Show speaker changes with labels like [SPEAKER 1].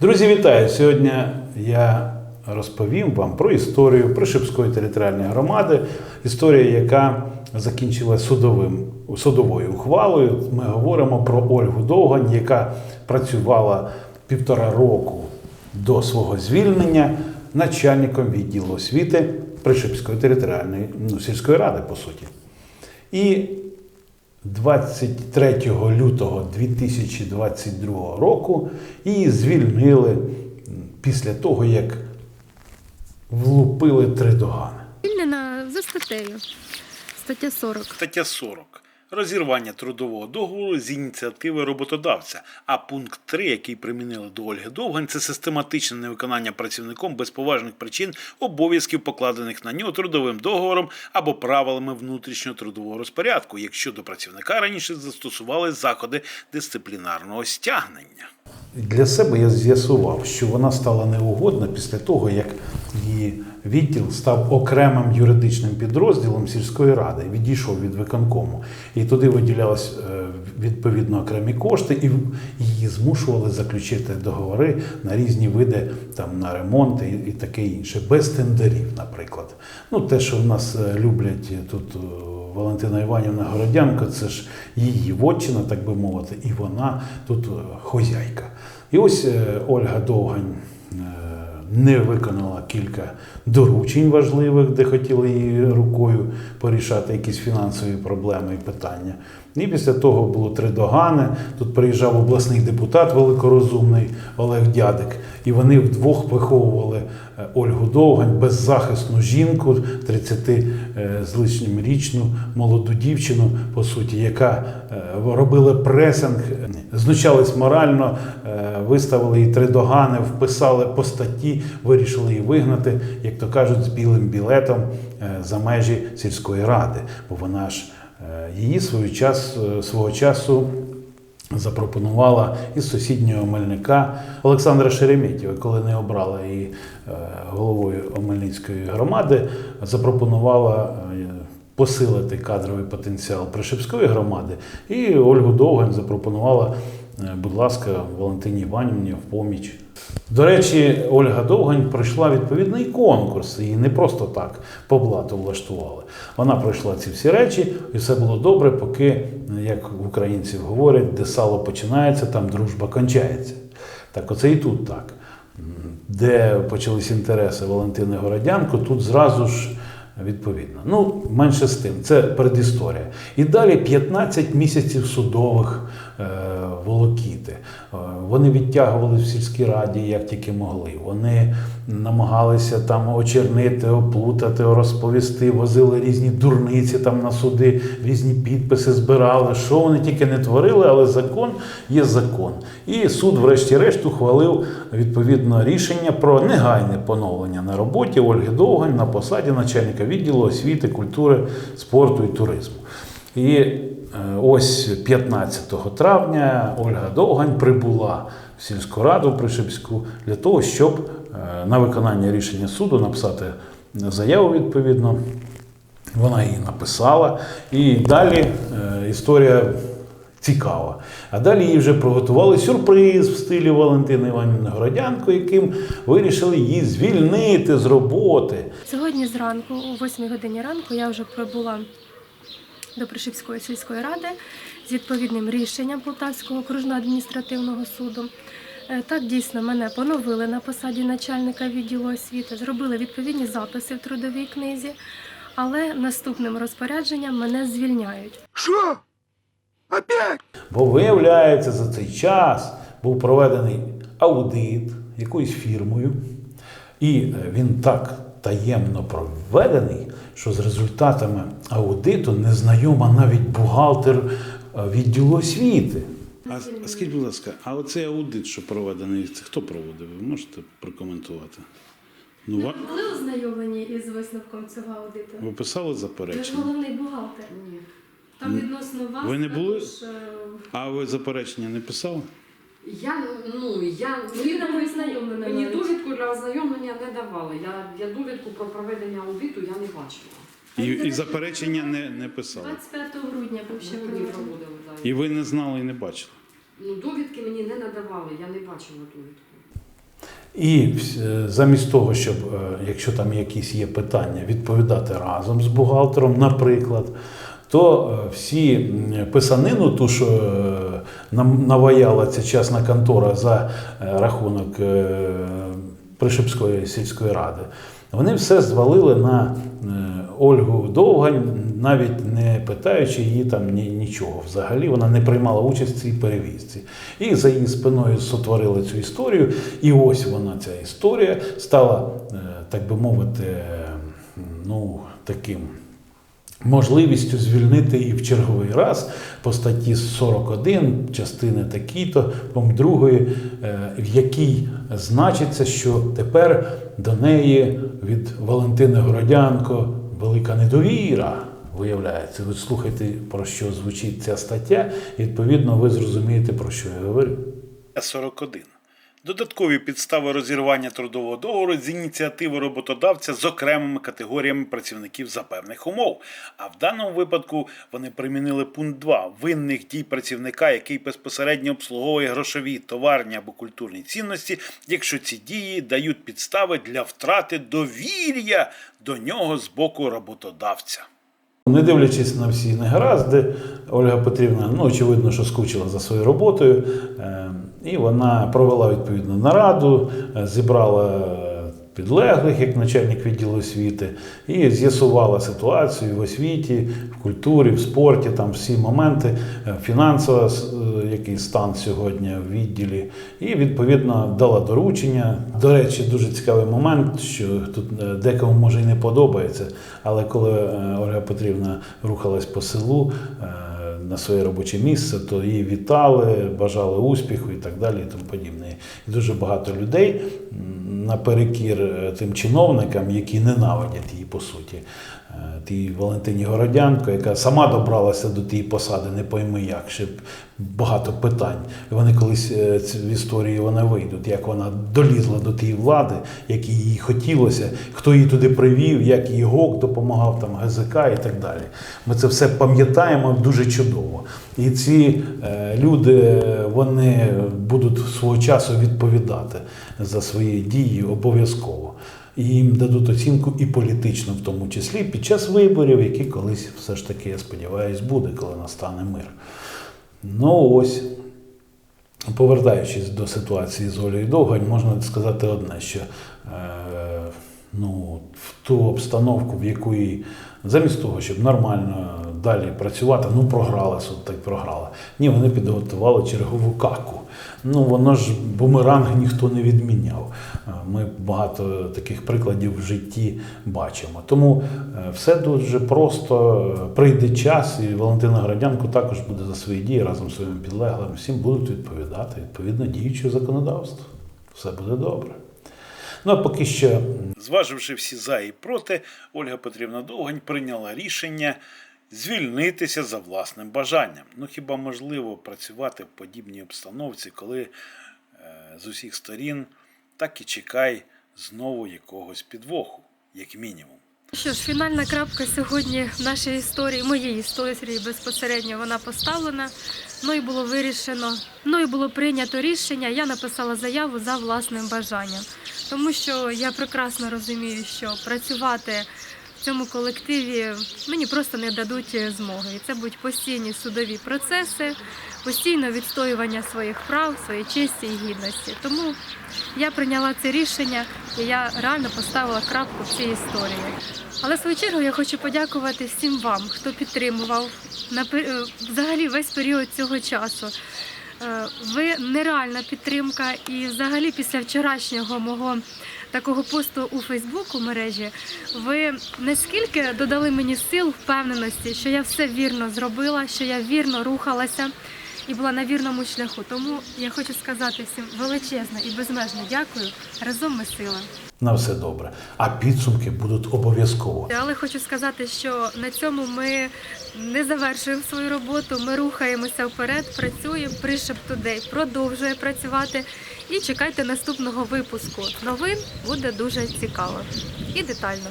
[SPEAKER 1] Друзі, вітаю! Сьогодні я розповім вам про історію Пришипської територіальної громади. Історія, яка закінчилася судовим, судовою ухвалою. Ми говоримо про Ольгу Довгань, яка працювала півтора року до свого звільнення начальником відділу освіти Пришипської територіальної ну, сільської ради, по суті. І 23 лютого 2022 року її звільнили після того, як влупили три догани.
[SPEAKER 2] Звільнена за статтею. Стаття 40.
[SPEAKER 1] Стаття 40. Розірвання трудового договору з ініціативи роботодавця. А пункт 3, який примінили до Ольги Довгань, це систематичне невиконання працівником без поважних причин обов'язків, покладених на нього трудовим договором або правилами внутрішнього трудового розпорядку, якщо до працівника раніше застосували заходи дисциплінарного стягнення. Для себе я з'ясував, що вона стала неугодна після того, як її відділ став окремим юридичним підрозділом сільської ради, відійшов від виконкому. І туди виділялись е, відповідно окремі кошти, і її змушували заключити договори на різні види там, на ремонти і, таке інше, без тендерів, наприклад. Ну, те, що в нас е, люблять тут. е, Валентина Іванівна Городянко, це ж її вотчина, так би мовити, і вона тут хозяйка. І ось Ольга Довгань не виконала кілька доручень важливих, де хотіли її рукою порішати якісь фінансові проблеми і питання. І після того було три догани. Тут приїжджав обласний депутат великорозумний Олег Дядик, і вони вдвох виховували е, Ольгу Довгань, беззахисну жінку, 30 е, з лишнім річну молоду дівчину, по суті, яка е, робила пресинг, знущались морально, виставили їй три догани, вписали по статті, вирішили її вигнати, як то кажуть, з білим білетом за межі сільської ради, бо вона ж її свою час, е, свого часу запропонувала із сусіднього Мельника Олександра Шереметєва, коли не обрала її е, головою Омельницької громади, запропонувала е, посилити кадровий потенціал Пришипської громади, і Ольгу Довгань запропонувала, е, будь ласка, Валентині Іванівні в поміч. До речі, Ольга Довгань пройшла відповідний конкурс, її не просто так по блату влаштували. Вона пройшла ці всі речі, і все було добре, поки, як українці говорять, де сало починається, там дружба кончається. Так оце і тут так. Де почались інтереси Валентини Городянко, тут зразу ж відповідно. Ну, менше з тим, це предісторія. І далі 15 місяців судових е, волокіти. Е, Вони відтягували в сільській раді як тільки могли. Вони намагалися там очернити, оплутати, розповісти, возили різні дурниці там на суди, різні підписи збирали. Що вони тільки не творили, але закон є закон. І суд, врешті-решт, ухвалив відповідно рішення про негайне поновлення на роботі Ольги Довгань на посаді начальника відділу освіти, культури, спорту і туризму. І ось 15 травня Ольга Довгань прибула в сільську раду Пришипську для того, щоб е, на виконання рішення суду написати заяву відповідно. Вона її написала. І далі е, історія цікава. А далі їй вже приготували сюрприз в стилі Валентини Іванівни Городянко, яким вирішили її звільнити з роботи.
[SPEAKER 2] Сьогодні зранку, о 8 годині ранку, я вже прибула до Пришипської сільської ради з відповідним рішенням Полтавського окружного адміністративного суду. Е, Так, дійсно, мене поновили на посаді начальника відділу освіти, зробили відповідні записи в трудовій книзі, але наступним розпорядженням мене звільняють.
[SPEAKER 3] Что? Опять?
[SPEAKER 1] Бо виявляється, за цей час був проведений аудит якоюсь фірмою, і е, він так таємно проведений, що з результатами аудиту незнайома навіть бухгалтер е, відділу освіти. А скажіть, будь ласка, а оцей аудит, що проведений, це хто проводив? Ви можете прокоментувати? Ну, ва-
[SPEAKER 2] були ознайомлені із висновком цього аудиту?
[SPEAKER 1] ви писали
[SPEAKER 2] Ви ж
[SPEAKER 1] заперечення?
[SPEAKER 2] головний бухгалтер.
[SPEAKER 4] Ні.
[SPEAKER 2] Там відносно вас
[SPEAKER 1] Ви не були?
[SPEAKER 2] також, е,
[SPEAKER 1] А ви заперечення не писали?
[SPEAKER 4] Я ну я
[SPEAKER 2] Мені
[SPEAKER 4] мені довідку для ознайомлення не давали. Я, я довідку про проведення аудиту я не бачила.
[SPEAKER 1] І, і заперечення не, не писали.
[SPEAKER 2] 25 грудня був ще
[SPEAKER 4] проводили.
[SPEAKER 1] І ви не знали і не бачили.
[SPEAKER 4] Ну довідки мені не надавали, я не бачила довідку.
[SPEAKER 1] І замість того, щоб, е, якщо там якісь є питання, відповідати разом з бухгалтером, наприклад, то е, всі писанину, ту, що е, наваяла ця частна контора за е, рахунок Пришипської сільської ради, вони все звалили на Ольгу Довгань, навіть не питаючи її там ні, нічого. Взагалі вона не приймала участь в цій перевізці. І за її спиною сотворили цю історію. І ось вона, ця історія, стала, так би мовити, ну, таким можливістю звільнити і в черговий раз по статті 41 частини пункт 2, е, в якій значиться, що тепер до неї від Валентини Городянко велика недовіра. Виявляється, ви слухайте, про що звучить ця стаття, і відповідно ви зрозумієте, про що я говорю.
[SPEAKER 5] 41. Додаткові підстави розірвання трудового договору з ініціативи роботодавця з окремими категоріями працівників за певних умов. А в даному випадку вони примінили пункт 2 винних дій працівника, який безпосередньо обслуговує грошові, товарні або культурні цінності, якщо ці дії дають підстави для втрати довір'я до нього з боку роботодавця.
[SPEAKER 1] Не дивлячись на всі негаразди, Ольга Петрівна, ну, очевидно, що скучила за своєю роботою, е, і вона провела відповідну нараду, е, зібрала підлеглих як начальник відділу освіти, і з'ясувала ситуацію в освіті, в культурі, в спорті, там всі моменти, е, фінансово е, який стан сьогодні в відділі, і відповідно дала доручення. До речі, дуже цікавий момент, що тут е, декому може і не подобається, але коли Ольга Петрівна рухалась по селу на своє робоче місце, то її вітали, бажали успіху і так далі, і тому подібне. І дуже багато людей наперекір е, тим чиновникам, які ненавидять її по суті. Е, Тій Валентині Городянко, яка сама добралася до тієї посади, не пойми як, ще багато питань. І вони колись е, в історії вона вийдуть, як вона долізла до тієї влади, як їй хотілося, хто її туди привів, як їй ГОК допомагав, там ГЗК і так далі. Ми це все пам'ятаємо дуже чудово. І ці е, люди вони будуть свого часу відповідати за свої дії обов'язково. І їм дадуть оцінку і політичну, в тому числі під час виборів, які колись все ж таки, я сподіваюся, буде, коли настане мир. Ну ось, повертаючись до ситуації з Олею Довгань, можна сказати одне, що е, ну, в ту обстановку, в якої замість того, щоб нормально далі працювати, ну програли суд, так програли. Ні, вони підготували чергову каку. Ну воно ж бумеранг ніхто не відміняв. Е, Ми багато таких прикладів в житті бачимо. Тому е, все дуже просто. Прийде час, і Валентина Градянко також буде за свої дії разом з своїми підлеглими. Всім будуть відповідати відповідно діючого законодавства. Все буде добре. Ну а поки що
[SPEAKER 5] Зваживши всі за і проти, Ольга Петрівна Довгань прийняла рішення звільнитися за власним бажанням. Ну хіба можливо працювати в подібній обстановці, коли е, з усіх сторін так і чекай знову якогось підвоху, як мінімум.
[SPEAKER 2] Що ж, фінальна крапка сьогодні в нашій історії, моїй історії безпосередньо вона поставлена. Ну і було вирішено, ну і було прийнято рішення. Я написала заяву за власним бажанням, тому що я прекрасно розумію, що працювати цьому колективі мені просто не дадуть змоги. І це будуть постійні судові процеси, постійне відстоювання своїх прав, своєї честі і гідності. Тому я прийняла це рішення і я реально поставила крапку в цій історії. Але в свою чергу я хочу подякувати всім вам, хто підтримував е, взагалі весь період цього часу. Е, Ви нереальна підтримка, і взагалі після вчорашнього мого такого посту у Фейсбуку мережі ви наскільки додали мені сил, впевненості, що я все вірно зробила, що я вірно рухалася і була на вірному шляху. Тому я хочу сказати всім величезне і безмежне дякую. Разом ми сила.
[SPEAKER 1] На все добре. А підсумки будуть обов'язково.
[SPEAKER 2] Але хочу сказати, що на цьому ми не завершуємо свою роботу. Ми рухаємося вперед, працюємо. Пришеп Today продовжує працювати. І чекайте наступного випуску. Новин буде дуже цікаво і детально.